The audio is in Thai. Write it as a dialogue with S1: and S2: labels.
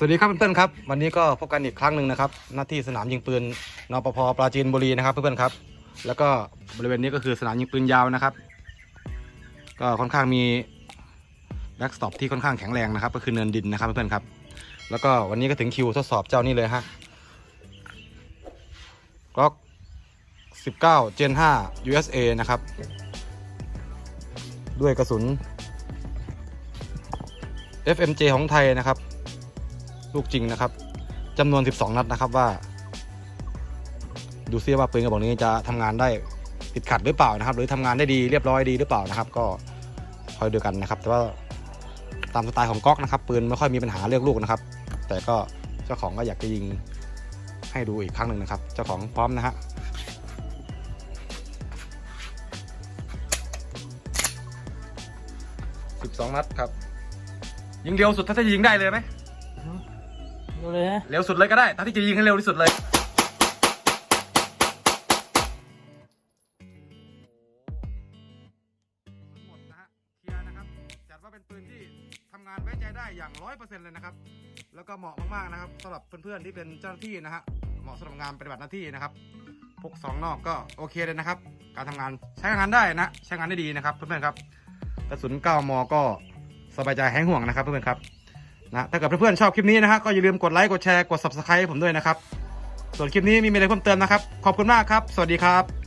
S1: สวัสดีครับเพื่อนๆครับวันนี้ก็พบกันอีกครั้งหนึ่งนะครับ หน้าที่สนามยิงปืนนปภปราจีนบุรีนะครับเพื่อนๆครับ แล้วก็บริเวณนี้ก็คือสนามยิงปืนยาวนะครับ ก็ค่อนข้างมีแบ็กสต็อปที่ค่อนข้างแข็งแรงนะครับ ก็คือเนินดินนะครับเพื่อนๆครับ แล้วก็วันนี้ก็ถึงคิวทดสอบเจ้านี้เลยฮะกล็อก19 Gen 5 USA นะครับ ด้วยกระสุน FMJ ของไทยนะครับ ลูกจริงนะครับจำนวน 12 นัดนะครับว่า ดูซิว่าปืนกระบอกนี้จะทำงานได้ติดขัดหรือเปล่านะครับ หรือทำงานได้ดีเรียบร้อยดีหรือเปล่านะครับ ก็คอยดูกันนะครับ แต่ว่าตามสไตล์ของก๊อกนะครับ ปืนไม่ค่อยมีปัญหาเลือกลูกนะครับ แต่ก็เจ้าของก็อยากจะยิงให้ดูอีกครั้งหนึ่งนะครับ เจ้าของพร้อมนะฮะสิบสองนัดครับ ยิงเร็วสุดถ้าจะยิงได้เลยไหม
S2: ดูเลยฮะ
S1: เร็วสุดเลยก็ได้ถ้าที่จะยิงให้เร็วที่สุดเลยทั้งหมดนะฮะเคลียร์นะครับ จัดว่าเป็นปืนที่ทำงานไว้ใจได้อย่างร้อยเปอร์เซ็นต์เลยนะครับ แล้วก็เหมาะมากๆนะครับสำหรับเพื่อนๆที่เป็นเจ้าหน้าที่นะฮะ เหมาะสำหรับงานปฏิบัติหน้าที่นะครับ พกสองนอกก็โอเคเลยนะครับ การทำงานใช้งานได้นะ ใช้งานได้ดีนะครับเพื่อนๆครับ กระสุน 9มมก็สบายใจแห้งห่วงนะครับเพื่อนๆครับ นะถ้าเกิดเพื่อนๆชอบคลิปนี้นะฮะก็อย่าลืมกดไลค์กดแชร์กด subscribe ให้ผมด้วยนะครับ ส่วนคลิปนี้ไมมีอะไรเพิ่มเติมนะครับ ขอบคุณมากครับ สวัสดีครับ